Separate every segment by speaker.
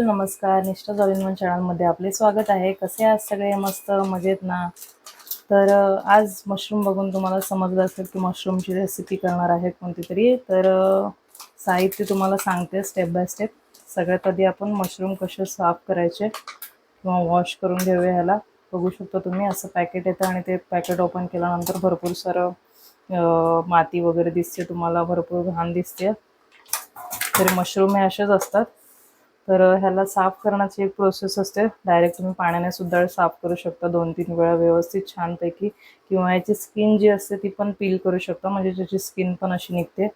Speaker 1: Hello नमस्कार. निष्ठा जॉलिनवन चॅनलमध्ये आपले स्वागत आहे. कसे आज सगळे? मस्त मजेत ना? तर आज मशरूम बघून तुम्हाला समजलं असेल की मशरूमची रेसिपी करणार आहे कोणती तरी तर साहित्य तुम्हाला सांगते स्टेप बाय स्टेप सगळ्यात आधी आपण मशरूम कसे साफ करायचे किंवा वॉश करून घेऊया ह्याला बघू शकता तुम्ही. असं पॅकेट येतं आणि ते पॅकेट ओपन केल्यानंतर भरपूर सारं माती वगैरे दिसते. तुम्हाला भरपूर घाण दिसते. तर मशरूम हे असेच असतात. तर ह्याला साफ करण्याची एक प्रोसेस असते. डायरेक्ट तुम्ही पाण्याने सुद्धा साफ करू शकता. दोन तीन वेळा व्यवस्थित छानपैकी. किंवा याची स्किन जी असते ती पण पील करू शकता. म्हणजे त्याची स्किन पण अशी निघते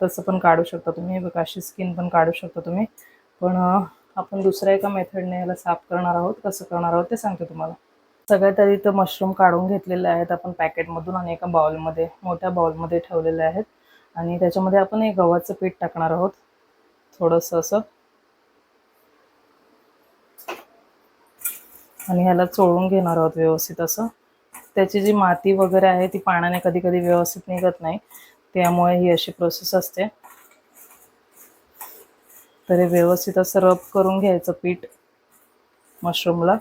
Speaker 1: तसं पण काढू शकता तुम्ही. बघा अशी स्किन पण काढू शकता तुम्ही. पण आपण दुसऱ्या एका मेथडने याला साफ करणार आहोत. कसं करणार आहोत ते सांगते तुम्हाला. सगळ्यात आधी तर मशरूम काढून घेतलेले आहेत. आपण पॅकेटमधून आणि एका बाउलमध्ये मोठ्या बाउलमध्ये ठेवलेले आहेत. आणि त्याच्यामध्ये आपण एक गव्हाचं पीठ टाकणार आहोत. थोडंसं असं. आणि ह्याला चोळून घेणार आहोत व्यवस्थित असं. त्याची जी माती वगैरे आहे ती पाण्याने कधी कधी व्यवस्थित निघत नाही. त्यामुळे ही अशी प्रोसेस असते. तर हे व्यवस्थित असं रब करून घ्यायचं पीठ मशरूमला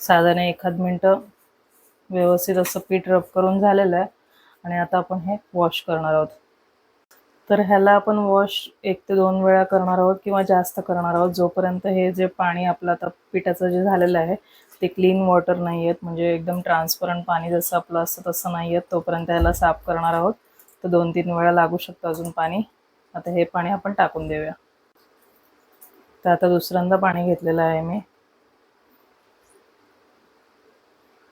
Speaker 1: साधारण एखाद मिनटं व्यवस्थित असं पीठ रब करून झालेलं आहे. आणि आता आपण हे वॉश करणार आहोत. तर ह्याला आपण वॉश एक ते दोन वेळा करणार आहोत किंवा जास्त करणार आहोत. जोपर्यंत हे जे पाणी आपलं आता पिठाचं जे झालेलं आहे ते क्लीन वॉटर नाही आहेत म्हणजे एकदम ट्रान्सपरंट पाणी जसं आपलं असतं तसं नाही आहेत तोपर्यंत ह्याला साफ करणार आहोत. तर दोन तीन वेळा लागू शकतं अजून पाणी. आता हे पाणी आपण टाकून देऊया. तर आता दुसऱ्यांदा पाणी घेतलेलं आहे मी.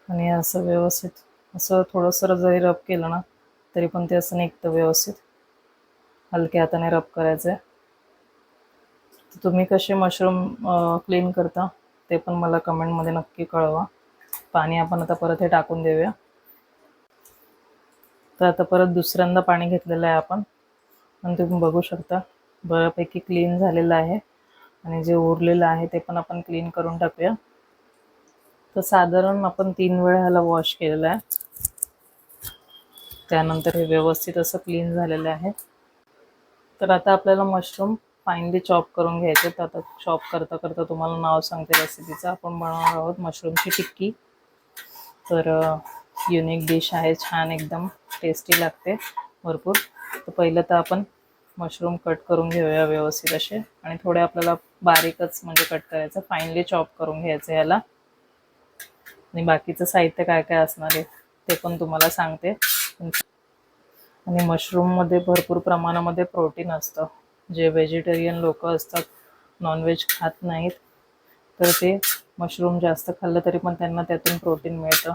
Speaker 1: आणि असं व्यवस्थित असं थोडंसं जरी रब केलं ना तरी पण ते असं निघतं व्यवस्थित. हलक्या हाताने रब करायचं आहे तुम्ही कसे मशरूम क्लीन करता ते पण मला कमेंटमध्ये नक्की कळवा. पाणी आपण आता परत हे टाकून देऊया. तर आता परत दुसऱ्यांदा पाणी घेतलेलं आहे आपण. आणि तुम्ही बघू शकता बऱ्यापैकी क्लीन झालेलं आहे. आणि जे उरलेलं आहे ते पण आपण क्लीन करून टाकूया. तर साधारण आपण तीन वेळा ह्याला वॉश केलेलं आहे. त्यानंतर हे व्यवस्थित असं क्लीन झालेलं आहे. तर आता आपल्याला मशरूम फाईनली चॉप करून घ्यायचे तर आता चॉप करता करता तुम्हाला नाव सांगते रेसिपीचं आपण बनवणार आहोत मशरूमची टिक्की. तर युनिक डिश आहे. छान एकदम टेस्टी लागते. भरपूर. तर पहिलं तर आपण मशरूम कट करून घेऊया व्यवस्थित असे. आणि थोडे आपल्याला बारीकच म्हणजे कट करायचं. फाईनली चॉप करून घ्यायचं याला. आणि बाकीचं साहित्य काय काय असणार आहे ते पण तुम्हाला सांगते. आणि मशरूममध्ये भरपूर प्रमाणामध्ये प्रोटीन असतं. जे व्हेजिटेरियन लोक असतात नॉनव्हेज खात नाहीत तर ते मशरूम जास्त खाल्लं तरी पण त्यांना त्यातून प्रोटीन मिळतं.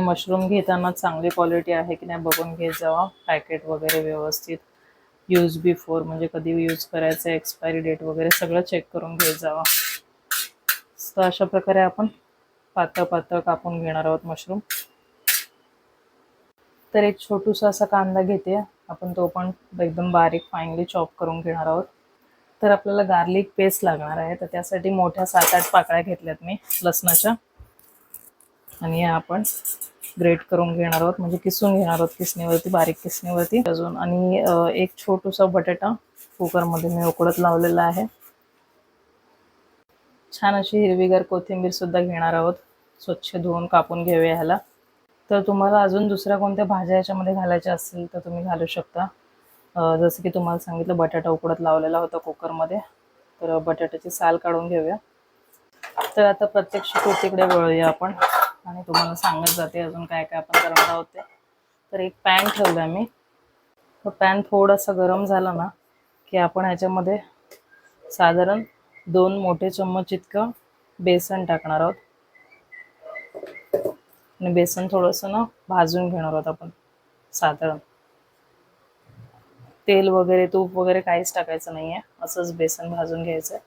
Speaker 1: मशरूम घेताना चांगली क्वालिटी आहे की नाही बघून घेत जावा. पॅकेट वगैरे व्यवस्थित. यूज बिफोर म्हणजे कधी यूज करायचं एक्सपायरी डेट वगैरे सगळं चेक करून घेत जावा. तर अशा प्रकारे आपण पातळ पातळ कापून घेणार आहोत मशरूम तर एक छोटूसा असा कांदा घेते. आपण तो पण एकदम बारीक फाईनली चॉप करून घेणार आहोत. तर आपल्याला गार्लिक पेस्ट लागणार आहे. तर त्यासाठी मोठ्या सात आठ पाकळ्या घेतल्यात मी लसणाच्या. आणि आपण ग्रेट करून घेणार आहोत. म्हणजे किसून घेणार आहोत किसणीवरती बारीक किसणीवरती. अजून आणि एक छोटूसा बटाटा कुकरमध्ये मी उकडत लावलेला आहे. छान अशी हिरवीगार कोथिंबीर सुद्धा घेणार आहोत. स्वच्छ धुवून कापून घेऊया ह्याला. तर तुम्हाला अजून दुसऱ्या कोणत्या भाज्या याच्यामध्ये घालायच्या असतील तर तुम्ही घालू शकता. जसं की तुम्हाला सांगितलं बटाटा उकडत लावलेला होता कुकरमध्ये. तर बटाट्याची साल काढून घेऊया. तर आता प्रत्यक्ष कृतीकडे वळूया आपण. आणि तुम्हाला सांगत जाते अजून काय काय आपण करणार आहोत ते. तर एक पॅन ठेवला मी तो पॅन थोडासा गरम झाला ना की आपण ह्याच्यामध्ये साधारण दोन मोठे चम्मच इतकं बेसन टाकणार आहोत. आणि बेसन थोडंसं ना भाजून घेणार आहोत आपण साधारण. तेल वगैरे तूप वगैरे काहीच टाकायचं नाही आहे असंच बेसन भाजून घ्यायचं आहे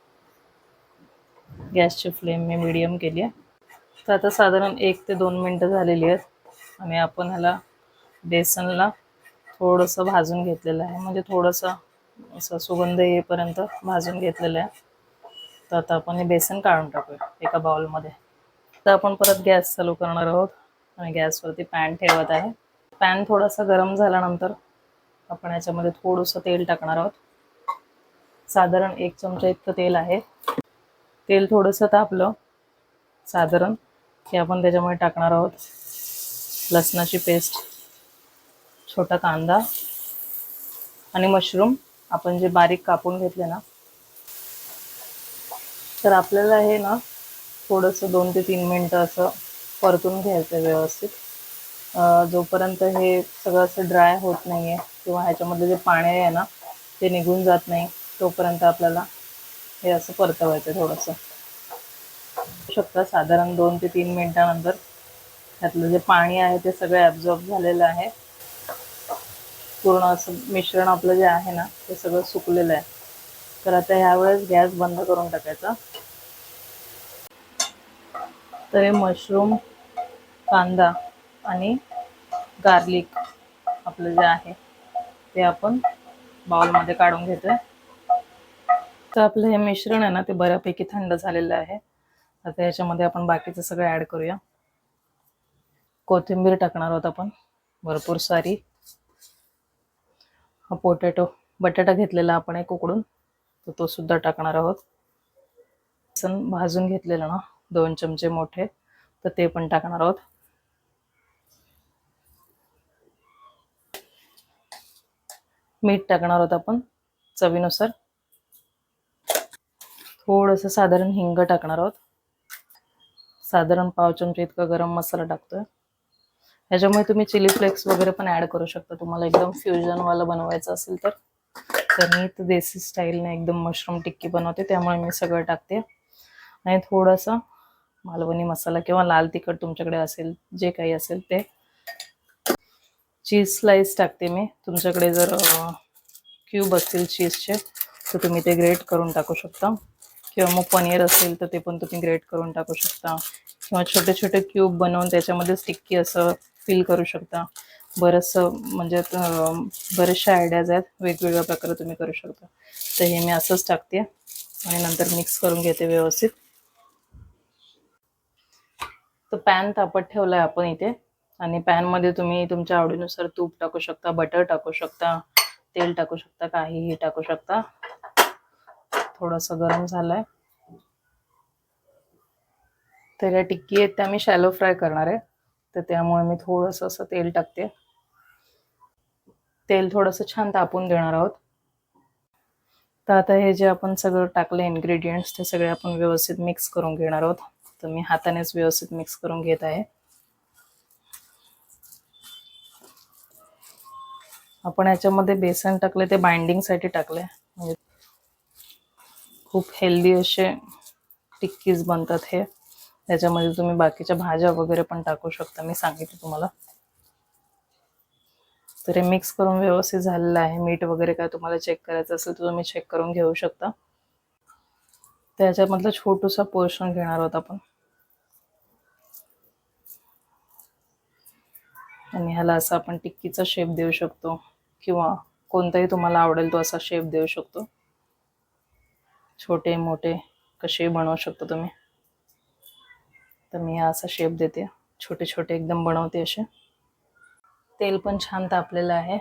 Speaker 1: गॅसची फ्लेम मी मिडियम केली आहे तर आता साधारण एक ते दोन मिनटं झालेली आहेत. आणि आपण ह्याला बेसनला थोडंसं भाजून घेतलेलं आहे. म्हणजे थोडंसं असं सुगंध येईपर्यंत भाजून घेतलेलं आहे. तर आता आपण हे बेसन काढून टाकूया एका बाउलमध्ये तर आपण परत गॅस चालू करणार आहोत. आणि गॅसवरती पॅन ठेवत आहे. पॅन थोडासा गरम झाल्यानंतर आपण याच्यामध्ये थोडंसं तेल टाकणार आहोत. साधारण एक चमचा इतकं तेल आहे. तेल थोडंसं तापलं. साधारण की आपण त्याच्यामध्ये टाकणार आहोत लसणाची पेस्ट छोटा कांदा आणि मशरूम आपण जे बारीक कापून घेतले ना तर आपल्याला हे ना थोडंसं दोन ते तीन मिनटं असं परतून घ्यायचं व्यवस्थित. जोपर्यंत हे सगळं असं ड्राय होत नाही आहे किंवा ह्याच्यामधलं जे पाणी आहे ना ते निघून जात नाही तोपर्यंत आपल्याला हे असं परतवायचं थोडंसं. शकता साधारण दोन ते तीन मिनटानंतर त्यातलं जे पाणी आहे ते सगळं ॲब्झॉर्ब झालेलं आहे. पूर्ण असं मिश्रण आपलं जे आहे ना ते सगळं सुकलेलं आहे. तर आता ह्यावेळेस गॅस बंद करून टाकायचा. तर हे मशरूम कांदा आणि गार्लिक आपलं जे आहे ते आपण बाउलमध्ये काढून घेतोय. तर आपलं हे मिश्रण आहे ना ते बऱ्यापैकी थंड झालेलं आहे. आता याच्यामध्ये आपण बाकीचं सगळं ॲड करूया. कोथिंबीर टाकणार आहोत आपण. भरपूर सारी. हा पोटॅटो बटाटा घेतलेला आपण एक उकडून. तर तो सुद्धा टाकणार आहोत. भाजून घेतलेलं ना दोन चमचे मोठे. तर ते पण टाकणार आहोत. मीठ टाकणार आहोत आपण चवीनुसार. थोडंसं साधारण हिंग टाकणार आहोत. साधारण पाव चमचे इतका गरम मसाला टाकतोय. ह्याच्यामुळे तुम्ही चिली फ्लेक्स वगैरे पण ऍड करू शकता. तुम्हाला एकदम फ्युजनवाला बनवायचं असेल तर. तर मी तर देसी स्टाईलने एकदम मशरूम टिक्की बनवते त्यामुळे मी सगळं टाकते. आणि थोडासा मालवणी मसाला किंवा लाल तिखट तुमच्याकडे असेल जे काही असेल ते चीज स्लाइस टाकते मी. तुमच्याकडे जर क्यूब असतील चीजचे तर तुम्ही ते ग्रेट करून टाकू शकता. किंवा मग पनीर असेल तर ते पण तुम्ही ग्रेट करून टाकू शकता. किंवा छोटे छोटे क्यूब बनवून त्याच्यामध्ये स्टिक्की असं फिल करू शकता. बरंचसं म्हणजे बरेचशा आयडियाज आहेत. वेगवेगळ्या प्रकारे तुम्ही करू शकता. तर हे मी असंच टाकते. आणि नंतर मिक्स करून घेते व्यवस्थित. तर पॅन तापत आहे आपण इथे. आणि पॅनमध्ये तुम्ही तुमच्या आवडीनुसार तूप टाकू शकता बटर टाकू शकता तेल टाकू शकता काहीही टाकू शकता. थोडंसं गरम झालंय. तर या टिक्की आहेत त्या मी शॅलो फ्राय करणार आहे. तर त्यामुळे मी थोडंसं असं तेल टाकते. तेल थोडंसं छान तापून देणार आहोत. तर आता हे जे आपण सगळं टाकले इन्ग्रेडियंट्स ते सगळे आपण व्यवस्थित मिक्स करून घेणार आहोत. तर मी हातानेच व्यवस्थित मिक्स करून घेत आहे. आपण याच्यामध्ये बेसन टाकले ते बाइंडिंगसाठी टाकले म्हणजे खूप हेल्दी असे टिक्कीज बनतात हे. त्याच्यामध्ये तुम्ही बाकीच्या भाज्या वगैरे पण टाकू शकता मी सांगितलं तुम्हाला. तर हे मिक्स करून व्यवस्थित झालेलं आहे. मीठ वगैरे काय तुम्हाला चेक करायचं असेल तर तुम्ही चेक करून घेऊ शकता. त्याच्यामधलं छोटूसा पोर्शन घेणार आहोत आपण. आणि ह्याला असं आपण टिक्कीचा शेप देऊ शकतो. किंवा कोणताही तुम्हाला आवडेल तो असा शेप देऊ शकतो. छोटे मोठे कसेही बनवू शकतो तुम्ही? तर मी हा असा शेप देते. छोटे छोटे एकदम बनवते असे. तेल पण छान तापलेलं आहे.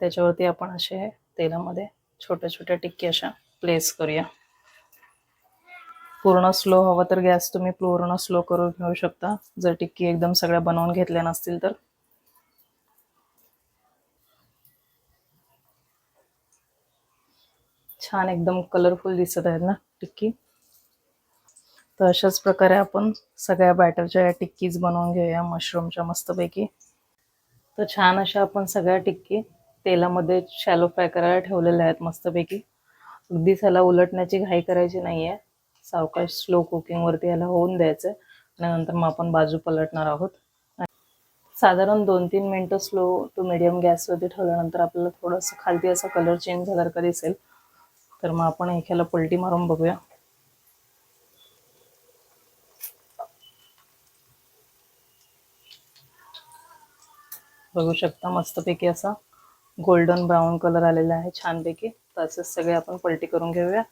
Speaker 1: त्याच्यावरती आपण असे तेलामध्ये छोट्या छोट्या टिक्की अशा प्लेस करूया. पूर्ण स्लो हवं तर गॅस तुम्ही पूर्ण स्लो करून घेऊ शकता. जर टिक्की एकदम सगळ्या बनवून घेतल्या नसतील तर. छान एकदम कलरफुल दिसत आहेत ना टिक्की. तर अशाच प्रकारे आपण सगळ्या बॅटरच्या या टिक्कीज बनवून घेऊया मशरूमच्या मस्तपैकी. तर छान अशा आपण सगळ्या टिक्की तेलामध्ये शॅलो फ्राय करायला ठेवलेल्या आहेत मस्तपैकी. अगदीच ह्याला उलटण्याची घाई करायची नाही आहे सावकाश स्लो कुकिंगवरती ह्याला होऊन द्यायचं आणि नंतर मग आपण बाजू पलटणार आहोत. साधारण दोन तीन मिनटं स्लो टू मिडियम गॅसवरती ठेवल्यानंतर आपल्याला थोडंसं खालती असा कलर चेंज झाल्यासारखं दिसेल. तर मग आपण ह्याला पलटी मारून बघूया. बघू शकता मस्तपैकी असा गोल्डन ब्राऊन कलर आलेला आहे छानपैकी. तसेच सगळे आपण पलटी करून घेऊया.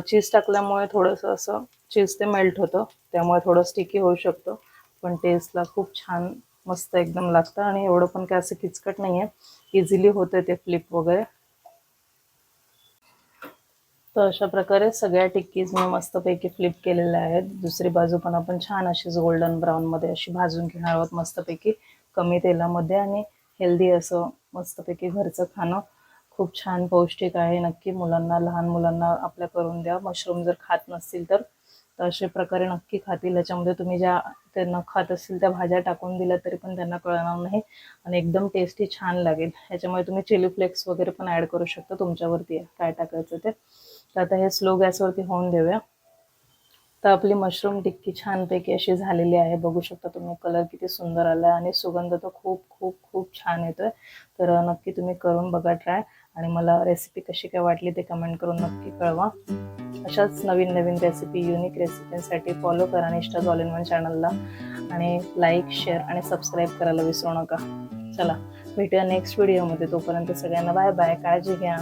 Speaker 1: चीज टाकल्यामुळे थोडंसं असं चीज ते मेल्ट होतं. त्यामुळे थोडं स्टिकी होऊ शकतो. पण टेस्टला खूप छान मस्त एकदम लागतं. आणि एवढं पण काय असं किचकट नाही आहे इझिली होतं ते फ्लिप वगैरे. तर अशा प्रकारे सगळ्या टिक्कीज मी मस्तपैकी फ्लिप केलेल्या आहेत. दुसरी बाजू पण आपण छान अशीच गोल्डन ब्राऊनमध्ये अशी भाजून घेणार आहोत मस्तपैकी कमी तेलामध्ये आणि हेल्दी असं मस्तपैकी घरचं खाणं खूप छान पौष्टिक आहे. नक्की मुलांना लहान मुलांना आपल्या करून द्या. मशरूम जर खात नसतील तर तर अशा प्रकारे नक्की खातील. याच्यामध्ये तुम्ही ज्या त्यांना खात असतील त्या भाज्या टाकून दिल्या तरी पण त्यांना कळणार नाही. आणि एकदम टेस्टी छान लागेल. ह्याच्यामुळे तुम्ही चिली फ्लेक्स वगैरे पण ॲड करू शकता तुमच्यावरती आहे. काय टाकायचं ते? तर आता हे स्लो गॅसवरती होऊन देऊया. तर आपली मशरूम टिक्की छानपैकी अशी झालेली आहे. बघू शकता तुम्ही कलर किती सुंदर आला आहे आणि सुगंध तर खूप खूप खूप छान येतोय. तर नक्की तुम्ही करून बघा ट्राय आणि मला रेसिपी कशी काय वाटली ते कमेंट करून नक्की कळवा. अशाच नवीन नवीन रेसिपी युनिक रेसिपींसाठी फॉलो करा निष्ठा ऑल इन वन चॅनलला आणि लाईक शेअर आणि सबस्क्राईब करायला विसरू नका. चला भेटूया नेक्स्ट व्हिडिओमध्ये तोपर्यंत सगळ्यांना बाय बाय काळजी घ्या.